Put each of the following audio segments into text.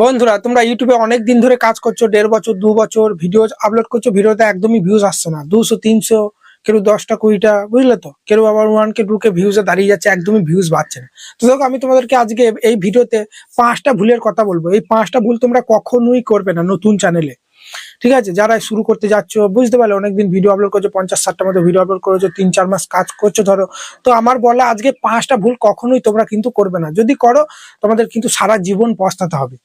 বন্ধুরা, তোমরা ইউটিউবে অনেক দিন ধরে কাজ করছ, দেড় বছর, দু বছর ভিডিও আপলোড করছ ভিডিওতে একদমই ভিউজ আসছে না। দুশো, তিনশো, কেউ দশটা, কুড়িটা, বুঝলে তো? কেউ আবার ওয়ান কে টু কে ভিউজে দাঁড়িয়ে যাচ্ছে, একদমই ভিউজ বাড়ছে না। তো দেখো, আমি তোমাদেরকে আজকে এই ভিডিওতে পাঁচটা ভুলের কথা বলব। এই পাঁচটা ভুল তোমরা কখনোই করবে না নতুন চ্যানেলে ঠিক আছে? যারা শুরু করতে যাচ্ছ, বুঝতে পারলে অনেকদিন ভিডিও আপলোড করছ, পঞ্চাশ, ষাটটার মতো ভিডিও আপলোড করেছ, তিন, চার মাস কাজ করছ, ধরো। তো আমার বলা আজকে পাঁচটা ভুল কখনোই তোমরা কিন্তু করবে না। যদি করো, তোমাদের কিন্তু সারা জীবন পস্তাতে হবে।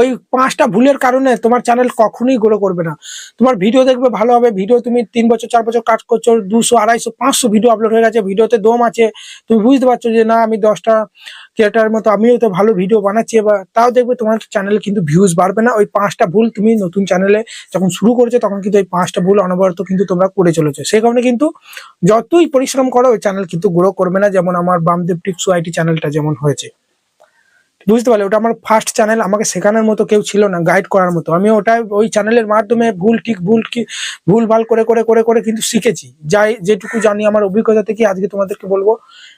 ওই পাঁচটা ভুলের কারণে তোমার চ্যানেল কখনোই গ্রো করবে না। তোমার ভিডিও দেখবে ভালো হবে ভিডিও তুমি তিন বছর, চার বছর কাজ করছ, দুশো, আড়াইশো, পাঁচশো ভিডিও আপলোড হয়ে গেছে ভিডিওতে দম আছে। তুমি বুঝতে পারছ যে না, আমি দশটা ক্রিয়েটার মতো, আমিও তো ভালো ভিডিও বানাচ্ছি, এবার তাও দেখবে তোমার চ্যানেলে কিন্তু ভিউজ বাড়বে না। ওই পাঁচটা ভুল তুমি নতুন চ্যানেলে যখন শুরু করেছ, তখন কিন্তু এই পাঁচটা ভুল অনবরত কিন্তু তোমরা করে চলেছো। সেই কারণে কিন্তু যতই পরিশ্রম করো, ওই চ্যানেল কিন্তু গ্রো করবে না, যেমন আমার বামদেব টিপস আইটি চ্যানেলটা যেমন হয়েছে। বুঝতে পারলে, ওটা আমার ফার্স্ট চ্যানেল আমাকে শেখানোর মতো কেউ ছিল না গাইড করার মতো। আমি ওটা ওই চ্যানেলের মাধ্যমে ভুল ঠিক, ভুল কি, ভুল ভালো করে করে করে করে কিন্তু শিখেছি। যাই, যেটুকু জানি আমার অভিজ্ঞতা থেকে আজকে তোমাদেরকে বলব,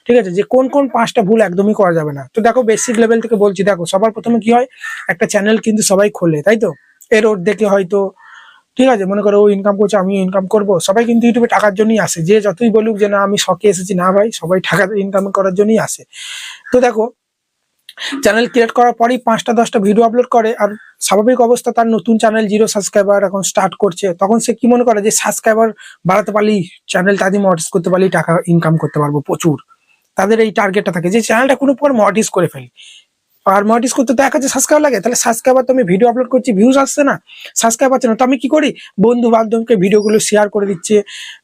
ঠিক আছে? যে কোন কোন পাঁচটা ভুল একদমই করা যাবে না। তো দেখো বেসিক লেভেল থেকে বলছি, দেখো সবার প্রথমে কি হয়, একটা চ্যানেল কিন্তু সবাই খোলে, তাই তো? এর ওর দেখে হয়তো, ঠিক আছে? মনে করো ও ইনকাম করছে আমি ইনকাম করব। সবাই কিন্তু ইউটিউবে টাকার জন্যই আসে। যে যতই বলুক যে, না, আমি শখে এসেছি, না ভাই, সবাই টাকা ইনকাম করার জন্যই আসে। তো দেখো চ্যানেল ক্রিয়েট করার পরেই পাঁচটা, দশটা ভিডিও আপলোড করে আর স্বাভাবিক অবস্থা তার নতুন চ্যানেল জিরো সাবস্ক্রাইবার এখন স্টার্ট করছে। তখন সে কি মনে করে যে সাবস্ক্রাইবার বাড়াতে পারলেই চ্যানেল তাদের মডিস করতে পারলেই টাকা ইনকাম করতে পারব প্রচুর। তাদের এই টার্গেটটা থাকে যে চ্যানেলটা কোনো প্রকার মডিস করে ফেলি। আর মনিটাইজ করতে তো এক হাজার সাবস্ক্রাইব লাগে, তাহলে সাবস্ক্রাইবার তো আমি ভিডিও আপলোড করছি ভিউজ আসছে না সাবস্ক্রাইব আছে না, তো আমি কি করি? বন্ধু বান্ধবকে ভিডিওগুলো শেয়ার করে দিচ্ছে,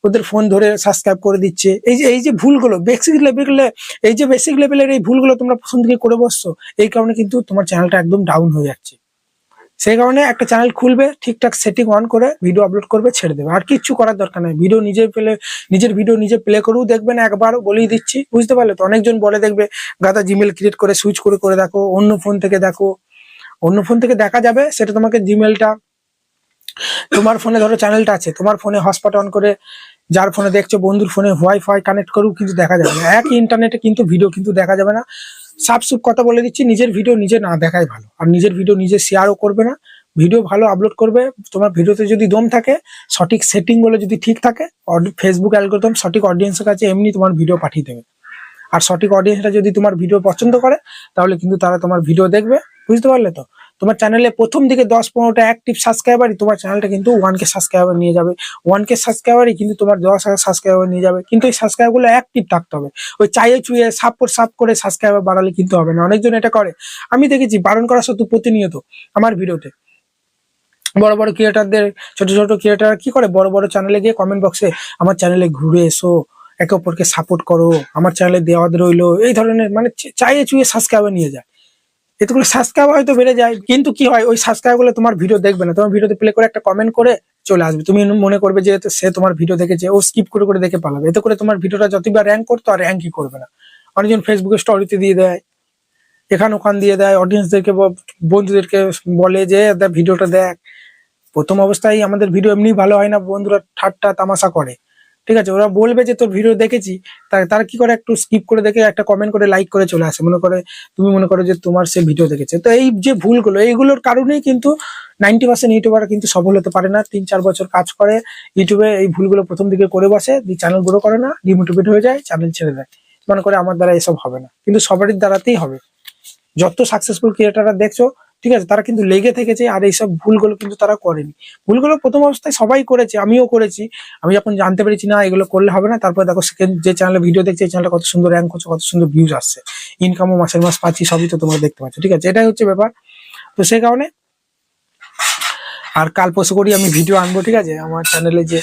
ওদের ফোন ধরে সাবস্ক্রাইব করে দিচ্ছে। এই যে এই যে ভুলগুলো বেসিক লেভেলে এই যে বেসিক লেভেলের এই ভুলগুলো তোমরা প্রথম থেকে করে বসছো, এই কারণে কিন্তু তোমার চ্যানেলটা একদম ডাউন হয়ে যাচ্ছে। সেই কারণে একটা চ্যানেল খুলবে, ঠিকঠাক সেটিং অন করে ভিডিও আপলোড করবে, ছেড়ে দেবে। আর কিচ্ছু করার দরকার নেই। ভিডিও নিজে পেলে, নিজের ভিডিও নিজে প্লে করেও দেখবে না একবার বলেই দিচ্ছি। বুঝতে পারলে তো? অনেকজন বলে দেখবে, গাদা জিমেল ক্রিয়েট করে সুইচ করে করে দেখো, অন্য ফোন থেকে দেখো। অন্য ফোন থেকে দেখা যাবে, সেটা তোমাকে জিমেলটা তোমার ফোনে ধরো চ্যানেলটা আছে, তোমার ফোনে হটস্পট অন করে, যার ফোনে দেখছ বন্ধুর ফোনে ওয়াইফাই কানেক্ট করেও কিন্তু দেখা যাবে না। একই ইন্টারনেটে কিন্তু ভিডিও কিন্তু দেখা যাবে না। সাবসুপ কথা বলে দিচ্ছি, নিজের ভিডিও নিজে না দেখাই ভালো। আর নিজের ভিডিও নিজে শেয়ারও করবে না ভিডিও ভালো আপলোড করবে, তোমার ভিডিওতে যদি দম থাকে, সঠিক সেটিংগুলো যদি ঠিক থাকে ফেসবুক অ্যালগোরিদম সঠিক অডিয়েন্সের কাছে এমনি তোমার ভিডিও পাঠিয়ে দেবে। আর সঠিক অডিয়েন্সটা যদি তোমার ভিডিও পছন্দ করে, তাহলে কিন্তু তারা তোমার ভিডিও দেখবে, বুঝতে পারলে তো? তোমার চ্যানেলে প্রথম দিকে দশ পনেরোটা অ্যাক্টিভ সাবস্ক্রাইবারই তোমার চ্যানেলটা কিন্তু ওয়ান কে সাবস্ক্রাইবার নিয়ে যাবে। ওয়ান কে সাবস্ক্রাইবারই কিন্তু তোমার দশ হাজার সাবস্ক্রাইবার নিয়ে যাবে। কিন্তু এই সাবস্ক্রাইবারগুলো অ্যাক্টিভ থাকতে হবে। ওই চাইয়ে চুয়ে সাপ করে সাপ করে সাবস্ক্রাইবার বাড়ালে কিন্তু হবে না। অনেকজন এটা করে। আমি দেখেছি বারণ করা সত্ত্বেও প্রতিনিয়ত আমার ভিডিওতে। বড় বড় ক্রিয়েটারদের ছোট ছোট ক্রিয়েটার কি করে? বড় বড় চ্যানেলে গিয়ে কমেন্ট বক্সে আমার চ্যানেলে ঘুরে এসো, একে অপরকে সাপোর্ট করো, আমার চ্যানেলে দেওয়া রইল। এই ধরনের মানে চাইয়ে চুয়ে সাবস্ক্রাইবার নিয়ে যায়। এতে করে সাবস্ক্রাইব হয়তো বেড়ে যায়, কিন্তু কি হয়, ওই সাবস্ক্রাইবগুলো তোমার ভিডিও দেখবে না। তোমার ভিডিওতে প্লে করে একটা কমেন্ট করে চলে আসবে। তুমি মনে করবে যে সে তোমার ভিডিও দেখেছে, ও স্কিপ করে করে দেখে পালাবে। এতে করে তোমার ভিডিওটা যতবার র্যাঙ্ক করতো আর র্যাঙ্কই করবে না। অনেকজন ফেসবুকে স্টোরিতে দিয়ে দেয়, এখান ওখান দিয়ে দেয় অডিয়েন্সদেরকে বন্ধুদেরকে বলে যে ভিডিওটা দেখ। প্রথম অবস্থায় আমাদের ভিডিও এমনি ভালো হয় না, বন্ধুরা ঠাট্টা তামাশা করে। ঠিক আছে? ওরা বলবে যে তোর ভিডিও দেখেছি, তার, তারা কি করে একটু স্কিপ করে দেখে একটা কমেন্ট করে লাইক করে চলে আসে। মনে করে, তুমি মনে করো যে তোমার সে ভিডিও দেখেছে। তো এই যে ভুলগুলো, এইগুলোর কারণেই কিন্তু নাইনটি পার্সেন্ট ইউটিউবার কিন্তু সফল হতে পারে না। তিন, চার বছর কাজ করে ইউটিউবে এই ভুলগুলো প্রথম দিকে করে বসে, দিয়ে চ্যানেল গ্রো করে না ডিমোটিভেট হয়ে যায় চ্যানেল ছেড়ে দেয়। মনে করে আমার দ্বারা এসব হবে না। কিন্তু সবারই দ্বারাতেই হবে। যত সাকসেসফুল ক্রিয়েটাররা দেখছ ঠিক আছে? তারা কিন্তু লেগে থেকেছে আর এইসব ভুলগুলো কিন্তু তারা করেনি। ভুলগুলো প্রথম অবস্থায় সবাই করেছে, আমিও করেছি। আমি যখন জানতে পেরেছি, না, এগুলো করলে হবে না। তারপরে দেখো সেকেন্ড যে চ্যানেলে ভিডিও দেখছে, এই চ্যানেলটা কত সুন্দর র্যাঙ্ক করছে কত সুন্দর ভিউজ আসছে। ইনকামও মাসের মাস পাচ্ছি, সবই তো তোমরা দেখতে পাচ্ছ, ঠিক আছে? এটাই হচ্ছে ব্যাপার। তো সেই কারণে আর কাল পরশু করি আমি ভিডিও আনব, ঠিক আছে? আমার চ্যানেলে যে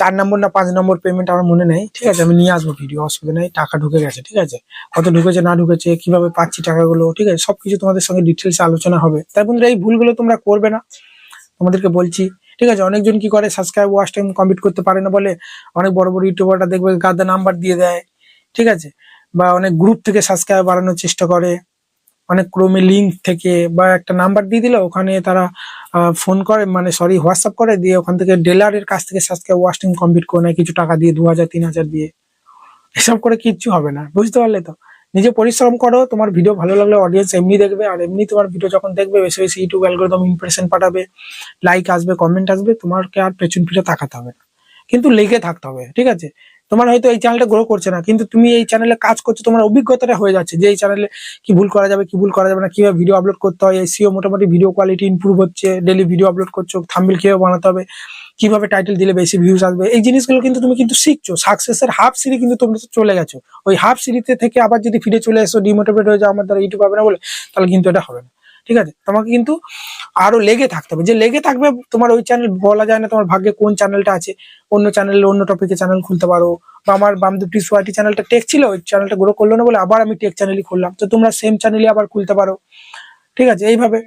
চার নম্বর না পাঁচ নম্বর পেমেন্ট আমার মনে নেই, ঠিক আছে? আমি নিয়ে আসব ভিডিও অসুবিধা নেই, টাকা ঢুকে গেছে, ঠিক আছে? কত ঢুকেছে, না ঢুকেছে, কীভাবে পাচ্ছি টাকাগুলো, ঠিক আছে? সবকিছু তোমাদের সঙ্গে ডিটেলস আলোচনা হবে। তাই বন্ধুরা, এই ভুলগুলো তোমরা করবে না। তোমাদেরকে বলছি, ঠিক আছে? অনেকজন কি করে সাবস্ক্রাইব ওয়াচ টাইম কমপ্লিট করতে পারে না বলে, অনেক বড় বড় ইউটিউবাররা দেখবে, গাদা নাম্বার দিয়ে দেয়, ঠিক আছে? বা অনেক গ্রুপ থেকে সাবস্ক্রাইব বাড়ানোর চেষ্টা করে। অনেক ক্রমে লিঙ্ক থেকে বা একটা নাম্বার দিয়ে দিলে, ওখানে তারা ফোন করে মানে সরি হোয়াটসঅ্যাপ করে, দিয়ে ওখান থেকে ডেলারের কাছ থেকে সাজকে ওয়াশিং কমপ্লিট করে নেয়, কিছু টাকা দিয়ে দু হাজার তিন হাজার দিয়ে। এসব করে কিচ্ছু হবে না, বুঝতে পারলে তো? নিজে পরিশ্রম করো, তোমার ভিডিও ভালো লাগলে অডিয়েন্স এমনি দেখবে, আর এমনি তোমার ভিডিও যখন দেখবে, বেশি বেশি ইউটিউব অ্যালগোরিদম ইমপ্রেশন পাঠাবে লাইক আসবে কমেন্ট আসবে, তোমাকে আর পেছন ফিরে তাকাতে হবে না। কিন্তু লেগে থাকতে হবে, ঠিক আছে? তোমার হয়তো এই চ্যানেলটা গ্রো করছে না, কিন্তু তুমি এই চ্যানেলে কাজ করছ, তোমার অভিজ্ঞতাটা হয়ে যাচ্ছে যে এই চ্যানেলে কি ভুল করা যাবে, কি ভুল করা যাবে না, কীভাবে ভিডিও আপলোড করতে হয় এসিও মোটামুটি ভিডিও কোয়ালিটি ইম্প্রুভ হচ্ছে ডেলি ভিডিও আপলোড করছ থাম্বিল কীভাবে বানাতে হবে, কীভাবে টাইটেল দিলে বেশি ভিউজ আসবে, এই জিনিসগুলো কিন্তু তুমি কিন্তু শিখছো সাকসেসের হাফ সিঁড়ি কিন্তু তোমরা চলে গেছো, ওই হাফ সিঁড়িতে থেকে আবার যদি ফিরে চলে এসো ডিমোটিভেট হয়ে যাও, আমার দ্বারা ইউটিউব হবে না বলে, তাহলে কিন্তু এটা হবে না। ঠিক আছে? তোমাকে কিন্তু আরও লেগে থাকতে হবে। যে লেগে থাকবে, তোমার ওই চ্যানেল বলা যায় না তোমার ভাগ্যে কোন চ্যানেলটা আছে। অন্য চ্যানেলে অন্য টপিকে চ্যানেল খুলতে পারো। বা আমার বামদুপটি সোয়াটি চ্যানেলটা টেক ছিল, ওই চ্যানেলটা গ্রো করল না বলে আবার আমি টেক চ্যানেলই খুললাম। তো তোমরা সেম চ্যানেলই আবার খুলতে পারো। ঠিক আছে? এইভাবে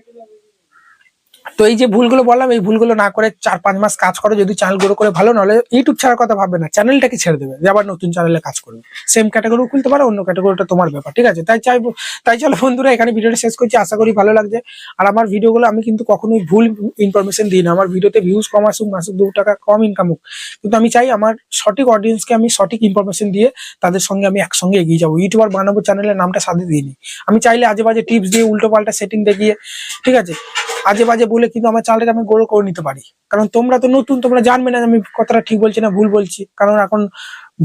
তো এই যে ভুলগুলো বললাম, এই ভুলগুলো না করে চার পাঁচ মাস কাজ করো, যদি চ্যানেল গ্রো করে ভালো, নাহলে ইউটিউব ছাড়ার কথা ভাববে না চ্যানেলটাকে ছেড়ে দেবে? যে আবার নতুন চ্যানেলে কাজ করবে। সেম ক্যাটাগরি খুলতে পারো, অন্য ক্যাটাগরিটা তোমার ব্যাপার, ঠিক আছে? তাই চাইব, তাই চলো বন্ধুরা, এখানে ভিডিওটা শেষ করছি, আশা করি ভালো লাগছে। আর আমার ভিডিওগুলো আমি কিন্তু কখনোই ভুল ইনফরমেশন দিই না, আমার ভিডিওতে ভিউজ কম আসুক মাসুক দু টাকা কম ইনকাম হোক। কিন্তু আমি চাই আমার সঠিক অডিয়েন্সকে আমি সঠিক ইনফরমেশন দিয়ে তাদের সঙ্গে আমি একসঙ্গে এগিয়ে যাব। ইউটিউবার বানাবো চ্যানেলের নামটা সাথে দিইনি। আমি চাইলে আজে বাজে টিপস দিয়ে উল্টো পাল্টা সেটিং দেখিয়ে, ঠিক আছে? আজে বাজে বলে কিন্তু আমার চ্যানেলটাকে আমি গ্রো করে নিতে পারি। কারণ তোমরা তো নতুন, তোমরা জানবে না আমি কথাটা ঠিক বলছি না ভুল বলছি। কারণ এখন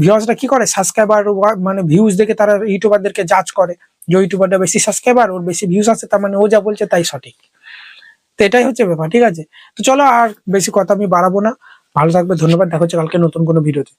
ভিউয়ার্সরা কি করে? সাবস্ক্রাইবার মানে ভিউজ দেখে তারা ইউটিউবারদেরকে জাজ করে যে ইউটিউবারটা বেশি সাবস্ক্রাইবার ওর বেশি ভিউজ আছে, তার মানে ও যা বলছে তাই সঠিক। তো এটাই হচ্ছে ব্যাপার, ঠিক আছে? তো চলো আর বেশি কথা আমি বাড়াবো না। ভালো থাকবে, ধন্যবাদ। দেখা হচ্ছে কালকে নতুন কোনো ভিডিওতে